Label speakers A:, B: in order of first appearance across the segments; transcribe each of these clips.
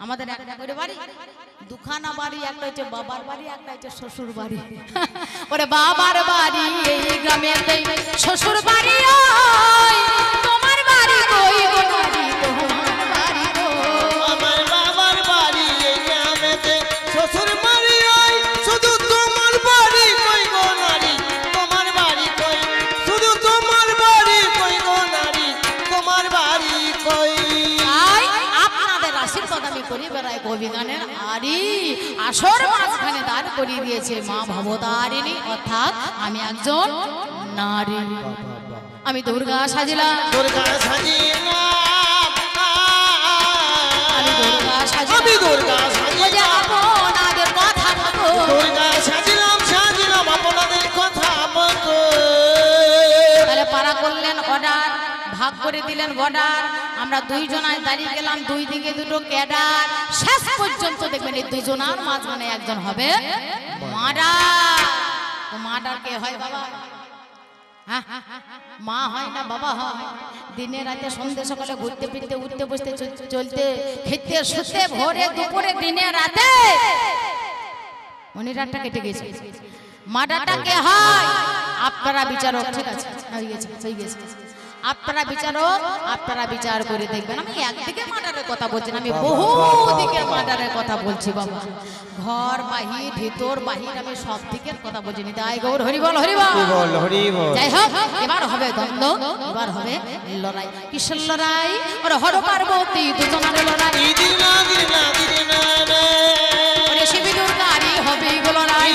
A: আমাদের একটা করে বাড়ি, দুখানা বাড়ি, একটা হচ্ছে বাবার বাড়ি, একটা হচ্ছে শ্বশুর বাড়ি। ওরে বাবার বাড়ি এই গ্রামে শ্বশুর বাড়ি বেড়াই আরি আসর মাঝখানে দাঁড় করিয়ে দিয়েছে মা ভবতারিণী। অর্থাৎ আমি একজন নারী। আমি দুর্গা সাজিলাম।
B: দুর্গা সাজিলাম
A: আমি দুর্গা সাজিলাম।
B: দুর্গা সাজিলাম।
A: আপনাদের কথা
B: দুর্গা
A: করে দিলেন বর্ডার আমরা দুইজনায় দাঁড়িয়ে গেলাম, দুই দিকে দুটো ক্যাডার শেষ পর্যন্ত দেখবেন এই দুজনার মাঝখানে একজন হবে মাডার তো কে হয় বাবা? হ্যাঁ? মা হয় না বাবা হয়? দিনে রাতে সন্ধ্যে সকালে ঘুরতে ফিরতে, উঠতে বসতে, চল- চলতে, খেতে, শুতে, ভোরে, দুপুরে, দিনে, রাতে। মনিরারটা কেটে গেছে। মাডারটা কে হয়? আপনারা বিচারক, ঠিক আছে। হয়ে গেছে হয়ে গেছে। আপনারা বিচারক আপনারা বিচার করে দেখবেন। আমি একদিকে মার্ডারের কথা বলছি না আমি বহু দিকে মার্ডারের কথা বলছি বাবা। ঘর বাহির ভিতর বাহির আমি সব দিকের কথা বলছি। নি তাই গৌর হরিবল হরিবল।
B: বল হরি বল
A: যাই হোক এবার হবে দ্বন্দ্ব এবার হবে লড়াই। কিসের লড়াই? ওরে হর পার্বতী দুজনের লড়াই।
B: দিদি না দিদি না দিদি না না
A: ওরে শিবি দুর্গারি হবে গো লড়াই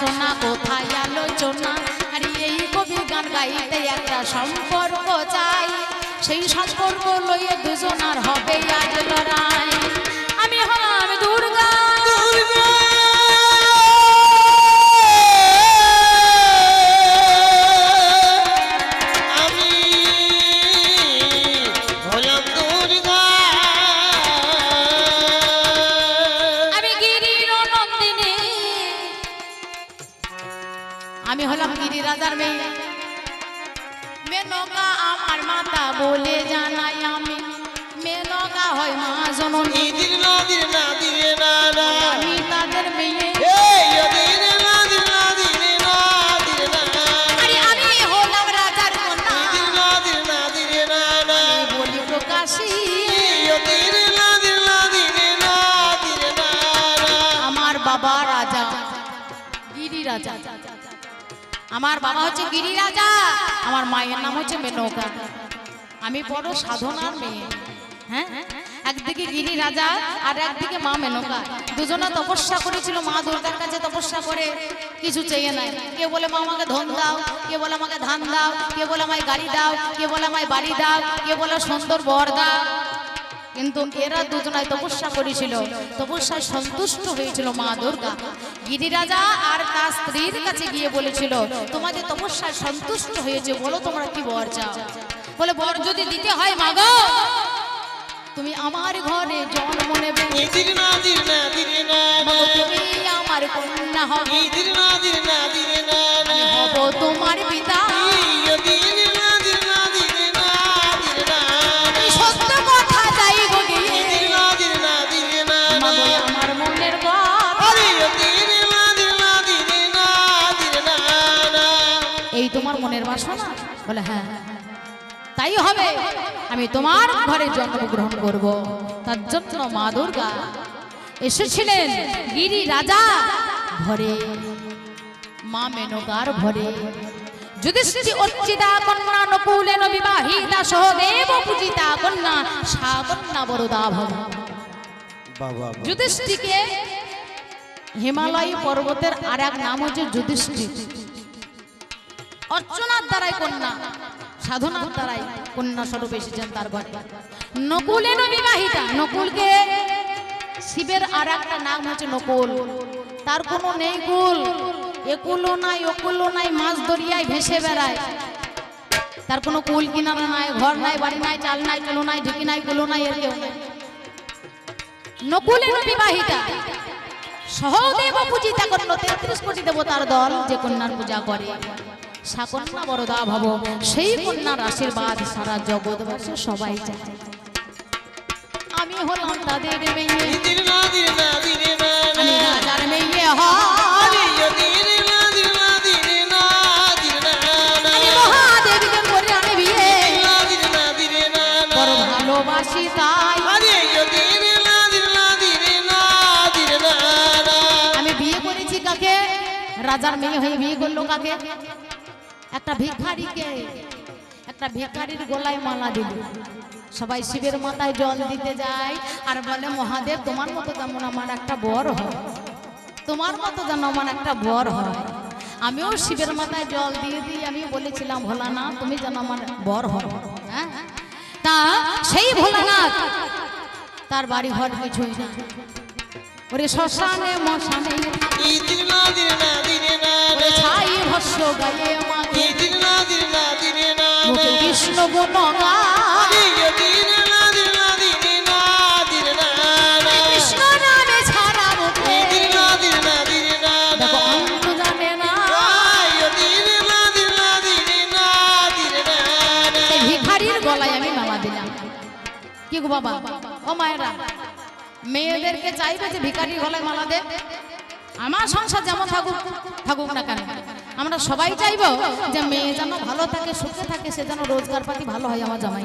A: শোনা, কোথায় আলোচনা আর এই কবি গান গাইতে একটা সম্পর্ক চাই। সেই সম্পর্ক লইয়ে দুজনার হবে আজ লড়াই। আমি রাজা আমার বাবা হচ্ছে গিরি রাজা আমার মায়ের নাম হচ্ছে মেনকা। আমি বড় সাধনার মেয়ে। হ্যাঁ? একদিকে গিরি রাজা আর একদিকে মা মেনকা। দুজনে তপস্যা করেছিল, মা দুর্গার কাছে তপস্যা করে। কিছু চেয়ে নাই। কে বলে, মা, আমাকে ধন দাও। কে বলে, আমাকে ধান দাও। কে বলে, আমায় গাড়ি দাও। কে বলে, আমায় বাড়ি দাও। কে বলে, সুন্দর বর দাও। কিন্তু এরা দুজনায় তপস্যা করেছিল। তপস্যায় সন্তুষ্ট হয়েছিল মা দুর্গা। গিরিরাজা আর তার স্ত্রীর কাছে গিয়ে বলেছিল তোমাদের তপস্যায় সন্তুষ্ট হয়েছে বলো তোমরা কি বর চাও? বলে বর যদি দিতে হয় মাগো তুমি আমার ঘরে জন্ম নেবে। তুমি আমার কন্যা হব। মনের বাসনা বলে হ্যাঁ তাই হবে। আমি তোমার ঘরে জন্মগ্রহণ করব। তার জন্য মা দুর্গা এসেছিলেন গিরি রাজা ঘরে মা মেনকার ঘরে যুধিষ্ঠি অচ্চিতা কন্যা নকুলেন বিবাহিতা সহদেব পূজিতা কন্যা সা বরদা ভব। যুধিষ্ঠিকে হিমালয় পর্বতের আর এক নাম হচ্ছে যুধিষ্ঠি অর্চনার দ্বারাই কন্যা, সাধনার দ্বারাই কন্যা স্বরূপ এসেছেন তার ঘরে নকুলের বিবাহিতা, নকুলকে শিবের আর একটা নাম হচ্ছে নকুল। তার কোনো নেই কুল একুলো নাই ওকুলো নাই, মাছ দরিয়ায় ভেসে বেড়ায়। তার কোনো কুল কিনারা নাই, ঘর নাই, বাড়ি নাই, চাল নাই চলো নাই, ঢুকি নাই, কুলো নাই, এর কেউ নকুলের বিবাহিতা, সহদেব পূজিতা করল তেত্রিশ কোটি দেবতার দল যে কন্যার পূজা করে। সাকন্যা বরদা ভব, সেই কন্যার আশীর্বাদ সারা জগৎবাসী সবাই চায়। আমি হলাম তাদের রাজার মেয়ে হয়ে বিয়ে করল কাকে? একটা ভিখারিকে, একটা ভিখারির গলায় মালা দিল। সবাই শিবের মাথায় জল দিতে যায় আর বলে, মহাদেব, তোমার মতো যেমন আমার একটা বর হয়, তোমার মতো যেন আমার একটা বর হয়। আমিও শিবের মাথায় জল দিয়ে দিই, আমি বলেছিলাম, ভোলানাথ, তুমি যেন আমার বর হও। হ্যাঁ? তা সেই ভোলানাথ, তার বাড়ি ঘর কিছুই না ওরে শ্মশানে, মশানে। ছাই ভস্য গায়ে মাগে
B: দিদির না দিদির না
A: কৃষ্ণ গুণ দিলাম। কি গো বাবা? ও মায়েরা মেয়েদেরকে চাইবে যে ভিখারির গলায় মালা দে আমার সংসার যেমন থাকুক থাকুক না কেন? আমরা সবাই চাইব যে মেয়ে যেন ভালো থাকে সুখে থাকে, সে যেন রোজগার পাতি ভালো হয় আমার জামাই।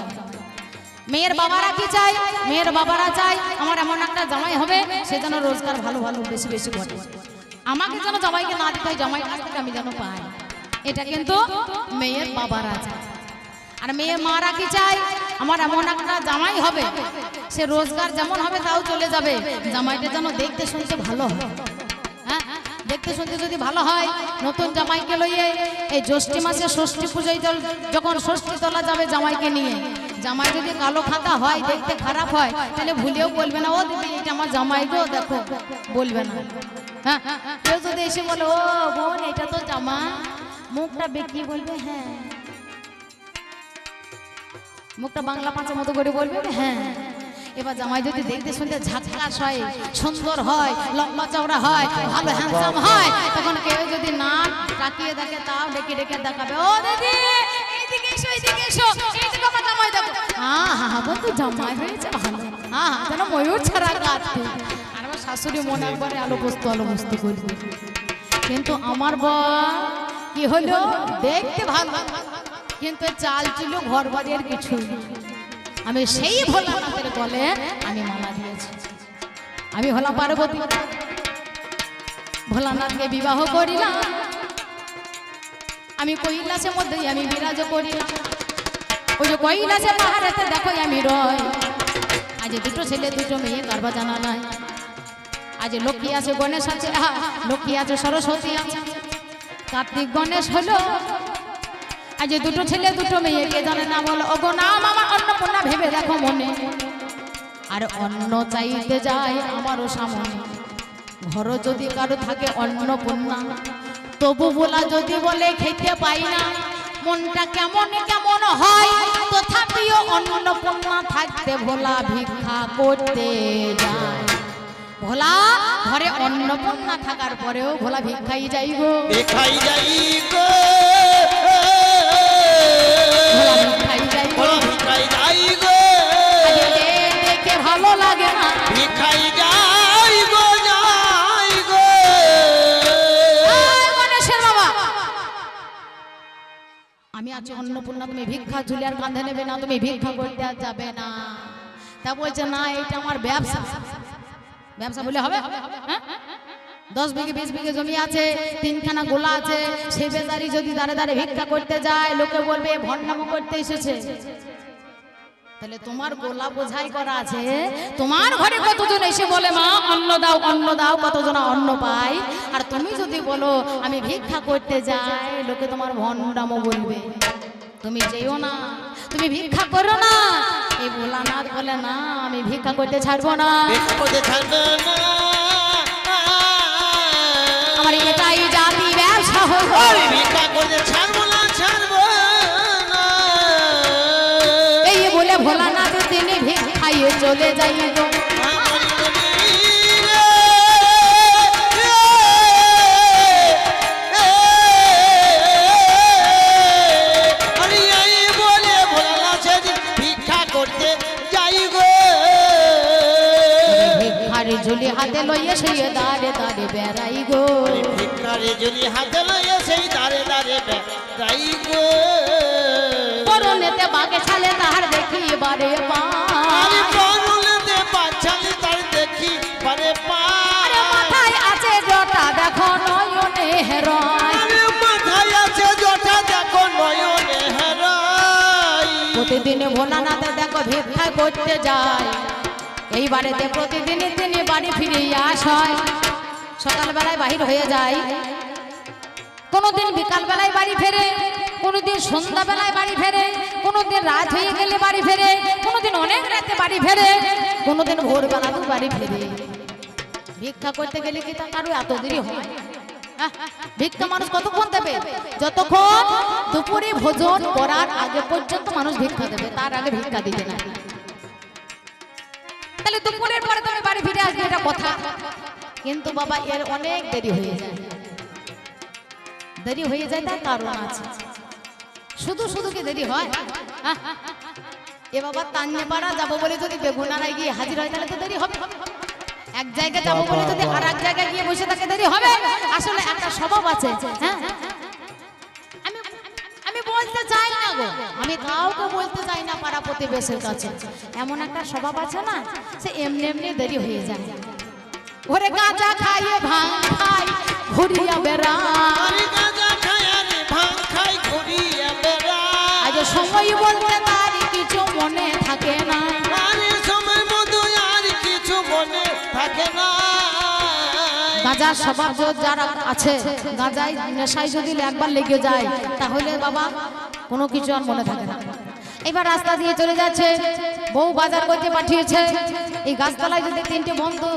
A: মেয়ের বাবারা কি চাই মেয়ের বাবারা চাই আমার এমন একটা জামাই হবে, সে যেন রোজগার ভালো ভালো, বেশি বেশি করে। আমাকে যেন জামাইকে না দিতে হয়, জামাই থেকে আমি যেন পাই। এটা কিন্তু মেয়ের বাবারা চায়। আর মেয়ে মারা কি চাই আমার এমন একটা জামাই হবে, সে রোজগার যেমন হবে, তাও চলে যাবে। জামাইটা যেন দেখতে, শুনতে ভালো হ্যাঁ। দেখতে শুনতে যদি ভালো হয়, নতুন জামাইকে লইয়ে এই জ্যৈষ্ঠী মাসে ষষ্ঠী পুজোয় যখন ষষ্ঠী তোলা যাবে জামাইকে নিয়ে। জামাই যদি কালো খাতা হয়, দেখতে খারাপ হয়, তাহলে ভুলেও বলবে না, ও দিদি, এটা আমার জামাই গো, দেখো। বলবে না। হ্যাঁ কেউ যদি এসে বলে, ও বোন, এটা তো জামা। মুখটা বেঁকিয়ে বলবে হ্যাঁ। মুখটা বাংলা পাঁচের মতো করে বলবে হ্যাঁ। এবার জামাই যদি দেখতে শুনতে ঝাঁকাস হয়, সুন্দর হয়, লম্বা চওড়া হয়, ভালো হ্যান্ডসাম হয়, তখন কেউ যদি না তাকিয়ে দেখে, তাও ডেকে ডেকে দেখাবে। ও দিদি এসো এসো আমার জামাই দেখো। হ্যাঁ হ্যাঁ হ্যাঁ জামাই হয়েছে ভালো। হ্যাঁ হ্যাঁ যেন ময়ূর ছাড়া কাঁদতে আর আমার শাশুড়ি মনে একবারে আলো বস্তু আলো বস্তু করবে কিন্তু আমার বর কি হলো? দেখতে ভালো। কিন্তু চাল ছিল ঘর বাড়ির কিছু। আমি সেই ভোলানাথের বলে আমি মালা দিয়েছি। আমি হলাম পার্বতী। ভোলানাথকে বিবাহ করিলাম। আমি কৈলাসের মধ্যেই আমি বিরাজ করিলাম। ওই যে কৈলাসে পাহাড়েতে দেখো আমি রয় আজ দুটো ছেলে, দুটো মেয়ে কারবা জানা নাই। আজ লক্ষ্মী আছে, গণেশ আছে। লক্ষ্মী আছে, সরস্বতী আছে। কার্তিক গণেশ হলো। আজ দুটো ছেলে, দুটো মেয়ে কে জানে না বলো ওগো নাম আমার অন্নপূর্ণা ভেবে দেখো মনে? আর অন্ন চাইতে যায় আমারও সামনে। ঘর যদি কারও থাকে অন্নপূর্ণা তবু বলা যদি বলে খেতে পাই না, মনটা কেমন কেমন হয়, তথাপিও অন্নপূর্ণা থাকতে ভোলা ভিক্ষা করতে যায়। ভোলা, ঘরে অন্নপূর্ণা থাকার পরেও ভোলা ভিক্ষাই যাই গো ভিক্ষাই যাই আমি আছি অন্নপূর্ণা, তুমি ভিক্ষা ঝুলিয়ার কাঁধে নেবে না, তুমি ভিক্ষা করতে আর যাবে না। তা বলছে, না, এটা আমার ব্যবসা। ব্যবসা বলে হবে? হ্যাঁ? দশ বিঘে, বিশ বিঘে জমি আছে, তিনখানা গোলা আছে, সে বেচারি যদি দাঁড়ে দাঁড়ে ভিক্ষা করতে যায়, লোকে বলবে ভণ্ডামো করতে এসেছে। তাহলে তোমার গোলা বোঝাই করা আছে, তোমার ঘরে কতজন এসে বলে, মা, অন্ন দাও অন্ন দাও, কতজন অন্ন পাই? আর তুমি যদি বলো, আমি ভিক্ষা করতে যাই, লোকে তোমার ভণ্ডামো বলবে। তুমি যেও না, তুমি ভিক্ষা করো না। এই ভোলানাথ বলে, না, আমি ভিক্ষা করতে ছাড়বো না।
B: করতে ছাড়বো না।
A: আমার এটাই জাতি ব্যবসা হলো।
B: ভিক্ষা করতে ছাড়বো না ছাড়বো
A: এই বলে ভোলানাথ তিনি ভিক্ষাইয়ে চলে যাই
B: যদি হাতে লইয়া সেই দাঁড়ে দাঁড়ে যাই গো।
A: পরনেতে বাগে ছালে তাহার দেখি বারে
B: আরে
A: পায়
B: পরুলেতে বাচ্চালি তার দেখি পারে পা।
A: মাথায় আছে জটা দেখো নয়নে হেরয়
B: মাথায় আছে জটা দেখো নয়নে হারাই।
A: প্রতিদিন ভোলানাথে দেখো ভিক্ষা করতে যায়। এই বাড়িতে প্রতিদিন তিনি বাড়ি ফিরে আসায়। সকালবেলায় বাহির হয়ে যায়। কোনোদিন বিকালবেলায় বাড়ি ফেরে, কোনোদিন সন্ধ্যাবেলায় বাড়ি ফেরে, কোনোদিন রাত হয়ে গেলে বাড়ি ফেরে, কোনোদিন অনেক রাতে বাড়ি ফেরে, কোনোদিন ভোরবেলাতেও বাড়ি ফেরে। ভিক্ষা করতে গেলে কি তা কারও এত দেরি হয়? ভিক্ষা মানুষ কতক্ষণ দেবে? যতক্ষণ দুপুরে ভোজন করার আগে পর্যন্ত মানুষ ভিক্ষা দেবে, তার আগে ভিক্ষা দিতে না। তাহলে দুপুরের পরে তুমি বাড়ি ফিরে আসবে, এটা কথা। কিন্তু বাবা, এর অনেক দেরি হয়ে যায়। দেরি হয়ে যায় তার কারণ আছে। শুধু শুধু কি দেরি হয়? এ বাবা তান্নেপাড়া যাব বলে যদি বেগুনারায় গিয়ে হাজির হয় তাহলে তো দেরি হবে। এক জায়গায় যাব বলে যদি আর এক জায়গায় গিয়ে বসে থাকে দেরি হবে? আসলে একটা স্বভাব আছে হ্যাঁ? আমি আমি বলতে চাই না গো। আমি কাউকে বলতে চাই না পাড়া প্রতিবেশের কাছে। এমন একটা স্বভাব আছে না সে এমনি এমনি দেরি হয়ে যায়। ওরে গাঁজা খাইয়ে ভাঙ খাই ঘুরিয়া বেড়া আজ সময় বলতে তার কিছু মনে থাকে না।
B: আরে সময় মতো আর কিছু মনে থাকে না।
A: গাঁজার স্বভাব যারা আছে গাঁজায় নেশায় যদি একবার লেগে যায় তাহলে বাবা কোনো কিছু আর মনে থাকে না। এবার রাস্তা দিয়ে চলে যাচ্ছে বউ বাজার করতে পাঠিয়েছে। এই গাছতলায় যদি তিনটে বন্ধু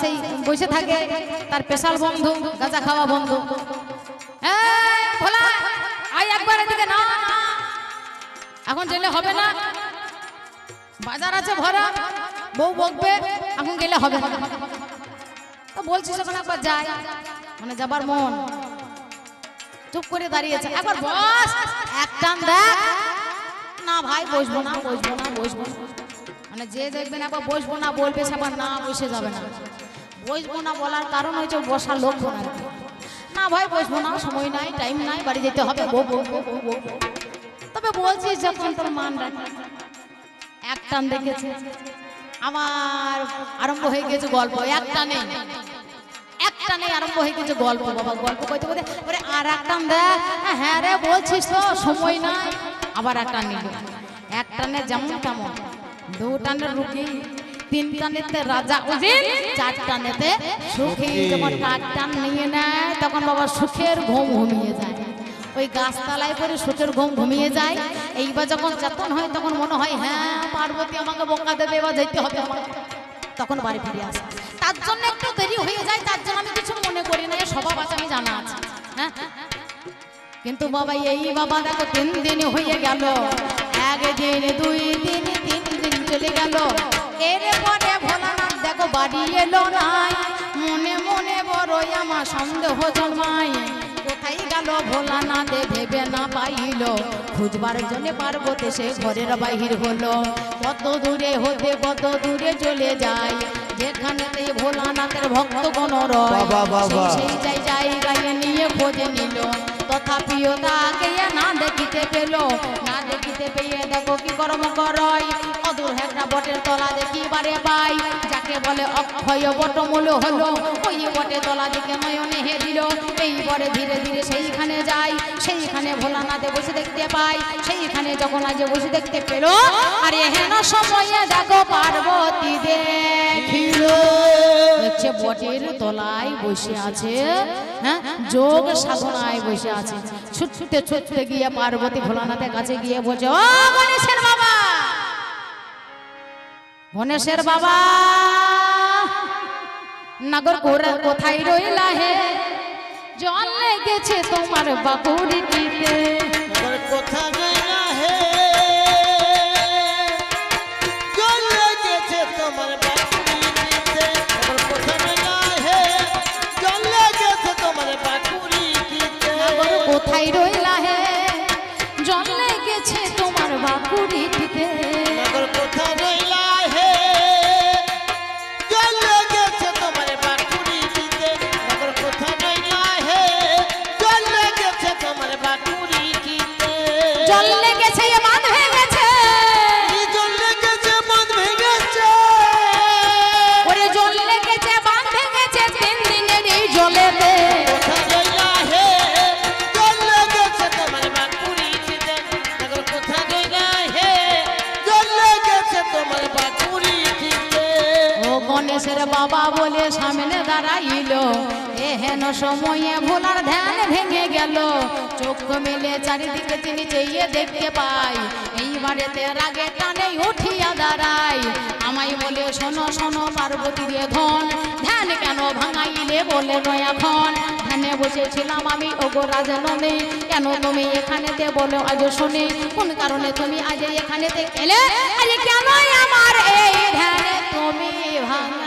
A: সেই বসে থাকে তার স্পেশাল বন্ধু গাঁজা খাওয়া বন্ধু। আয় একবার এদিকে না। এখন গেলে হবে না। বাজার আছে ভরা, বউ বকবে, এখন গেলে হবে না। তো বলছি যখন একবার যাই মানে যাবার মন। চুপ করে দাঁড়িয়েছে একবার বস, এক টান দেখ। না ভাই, বসবো না বসবো না, বসবো মানে যে দেখবেন একবার বসবো না, বলবে সে আবার না, বসে যাবে না। বসবো না বলার কারণ হয়েছে বসার লক্ষণ আর কি। না ভাই, বসবো না, সময় নাই টাইম নাই, বাড়ি যেতে হবে। বউ বউ বউ বউ। তবে বলছিস যখন তোর মান রাখি এক টান দেখেছে। আমার আরম্ভ হয়ে গেছে গল্প একটা নেই একটা নেই আরম্ভ হয়ে গেছে গল্প বাবা গল্প কইতে কইতে ওরে আর একটা দেখ হ্যাঁ রে বলছিস তো সময় নাই। আবার একটা নিল। এক টানে যেমন তেমন। দু টানের রুগী তিন টানেতে রাজা উজির চার টানেতে সুখী। যখন কাঠ টান নিয়ে নেয় তখন বাবা সুখের ঘুম ঘুমিয়ে যায়। ওই গাছতলায় করে সুখের ঘুম ঘুমিয়ে যায়। এইবার যখন চেতন হয় তখন মনে হয় হ্যাঁ পার্বতী আমাকে বোকা দেবে, এবার যেতে হবে তখন বাড়ি ফিরে আসে। তার জন্য একটু দেরি হয়ে যায়, তার জন্য আমি কিছু মনে করি না স্বভাব আছে, আমি জানা আছে। হ্যাঁ? কিন্তু বাবা, এই বাবা দেখো, তিন দিন হয়ে গেল। একদিন, দুই দিন, তিন দিন চলে গেল। এরপরে ভোলানাথ দেখো, বাড়ি এলো নাই। মনে মনে বড়ই আমার সন্দেহ জন্মায়। কোথায় গেল ভোলানাথ ভেবে না পাইল। খুঁজবার জন্য পার্বতী সে ঘরের বাহির হলো। কত দূরে হতে কত দূরে চলে যায়। যেখানেতে ভোলানাথের ভক্ত কোন রয়। সেই সেই জায়গায় নিয়ে খোঁজে নিল। তথাপিও তাকে না দেখিতে পেল। না দেখিতে পেয়ে দেখো কি কর্ম করয়। অদূর একটা বটের তলা দেখিবারে পাই। যাকে বলে অক্ষয় বটমূল হলো। ওই বটে তলা দিকে নয়নে হে দিল। এইবারে ধীরে ধীরে সেইখানে যাই। সেইখানে ভোলানাথে বসে দেখতে পাই। সেইখানে যখন আজ বসে দেখতে পেল। আর এহেন সময়ে দেখো পার্বতী দেখিল। দেখছে বটের তলায় বসে আছে হ্যাঁ? যোগ সাধনায় বসে আছে। ছুটতে ছুটতে গিয়ে পার্বতী ভোলানাথের কাছে গিয়ে বলছে ও গণেশের বাবা গণেশের বাবা। নগর কোরা কোথায় রইলা হে? জল লেগেছে তোমার বাকুড়িতে
B: দিতে কোথা
A: বলে সামনে দাঁড়াইল। এহেন সময়ে ভোলার ধ্যান ভেঙে গেল। চোখ মেলে চারিদিকে তিনি চেয়ে দেখতে পাই। এইবারেতে রাগে টানে উঠিয়া দাঁড়াই। আমায় বলে, শোনো শোনো পার্বতী রে ধন, ধ্যান কেন ভাঙাইলে বলে নয় এখন ধ্যানে বসেছিলাম আমি, ওগো রাজনন্দী কেন তুমি এখানেতে বলো আজ শুনি? কোন কারণে তুমি আজ এখানেতে এলে আজ কেন আমার এই ধ্যানে তুমি ভাঙা